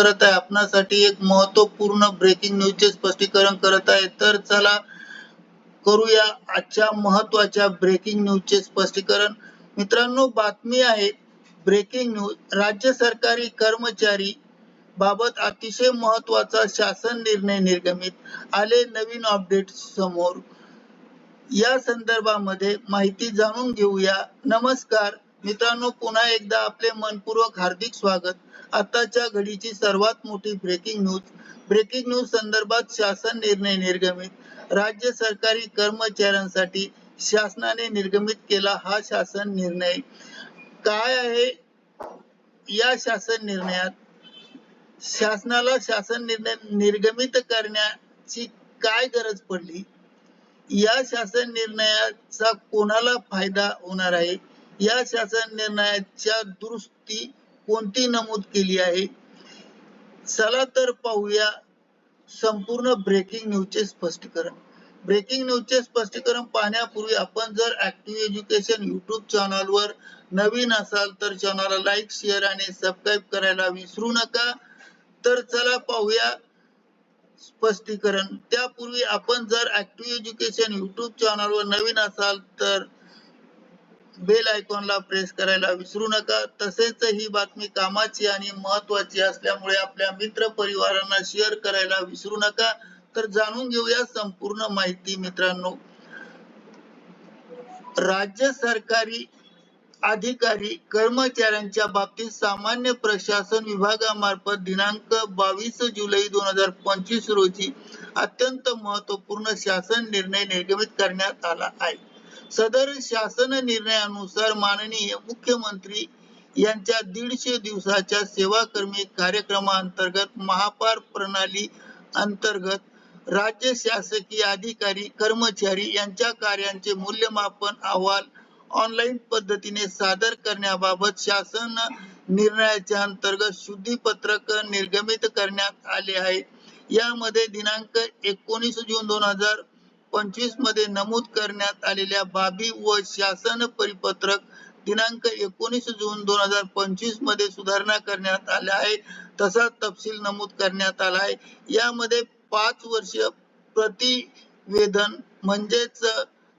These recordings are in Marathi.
करत आहे. आपणासाठी एक महत्त्वपूर्ण ब्रेकिंग न्यूजचे स्पष्टीकरण करत आहे. तर चला करूया आजच्या महत्त्वाच्या ब्रेकिंग न्यूजचे स्पष्टीकरण. मित्रांनो बातमी आहे ब्रेकिंग न्यूज राज्य सरकारी कर्मचारी बाबत अतिशय महत्त्वाचा शासन निर्णय निर्गमित आले नवीन अपडेट समोर. या संदर्भामध्ये माहिती जाणून घेऊया. नमस्कार. मित्रांनो पुन्हा एकदा आपले मनपूर्वक हार्दिक स्वागत. आताच्या घडीची सर्वात मोठी ब्रेकिंग न्यूज ब्रेकिंग न्यूज संदर्भात शासन निर्णय निर्गमित. राज्य सरकारी कर्मचाऱ्यांसाठी शासनाने निर्गमित केला हा शासन निर्णय. काय आहे या शासन निर्णयात? शासनाला शासन निर्णय निर्गमित करण्याची काय गरज पडली? या शासन निर्णयाचा कोणाला फायदा होणार आहे? या शासन निर्णयाच्या दुरुस्ती कोणती नमूद केली आहे? चला तर पाहूया. संपूर्ण ब्रेकिंग न्यूजचे स्पष्टीकरण. ब्रेकिंग न्यूजचे स्पष्टीकरण पाहण्यापूर्वी आपण जर ऍक्टिव्ह एज्युकेशन युट्यूब चॅनलवर नवीन असाल तर चॅनलला लाईक शेअर आणि सबस्क्राईब करायला विसरू नका. तर चला पाहूया स्पष्टीकरण. त्यापूर्वी आपण जर ऍक्टिव्ह एज्युकेशन युट्यूब चॅनलवर नवीन असाल तर बेल आयकॉनला प्रेस करायला विसरू नका. तसेच ही बातमी कामाची आणि महत्वाची असल्यामुळे आपल्या मित्र परिवारांना शेअर करायला विसरू नका. तर जाणून घेऊया संपूर्ण माहिती मित्रांनो. राज्य सरकारी अधिकारी कर्मचाऱ्यांच्या बाबतीत सामान्य प्रशासन विभागामार्फत दिनांक बावीस जुलै दोन हजार पंचवीस रोजी अत्यंत महत्त्वपूर्ण शासन निर्णय निर्गमित करण्यात आला आहे. सदर शासन निर्णयानुसार माननीय मुख्यमंत्री यांच्या दीडशे दिवसाच्या सेवाकर्मी कार्यक्रमाअंतर्गत महापार प्रणाली अंतर्गत राज्य शासकीय अधिकारी कर्मचारी यांच्या कार्यांचे मूल्यमापन अहवाल ऑनलाईन पद्धतीने सादर करण्याबाबत शासन निर्णयाच्या अंतर्गत शुद्धीपत्रक निर्गमित करण्यात आले आहे. यामध्ये दिनांक एकोणीस जून दोन हजार पंचवीसमध्ये नमूद करण्यात आलेल्या बाबी व शासन परिपत्रक दिनांक एकोणीस जून दोन हजार पंचवीसमध्ये सुधारणा करण्यात आल्या आहे. तसा तपशील नमूद करण्यात आला आहे. यामध्ये पाच वर्ष प्रतिवेदन म्हणजेच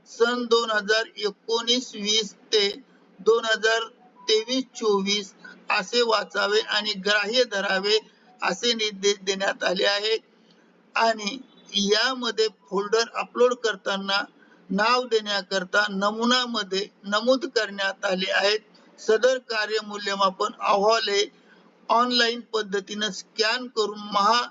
सन दोन हजार एकोणीस वीस ते दोन हजार तेवीस चोवीस असे वाचावे आणि ग्राह्य धरावे असे निर्देश देण्यात आले आहे. आणि यामध्ये फोल्डर अपलोड करताना नाव देण्याकरता नमुना मध्ये नमूद करण्यात आले आहेत. सदर कार्य मूल्यमापन अहवाल हे ऑनलाईन पद्धतीने स्कॅन करून महा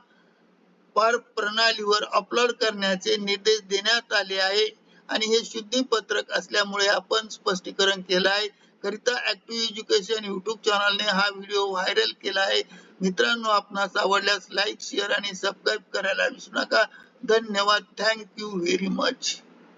पार प्रणालीवर अपलोड करण्याचे निर्देश देण्यात आले आहे. आणि हे शुद्धीपत्रक असल्यामुळे आपण स्पष्टीकरण केलं आहे. करिता ऍक्टिव्ह एज्युकेशन युट्यूब चॅनलने हा व्हिडिओ व्हायरल केला आहे. मित्रांनो आपणास आवडल्यास लाईक शेअर आणि सबस्क्राईब करायला विसरू नका. Then never Thank you very much.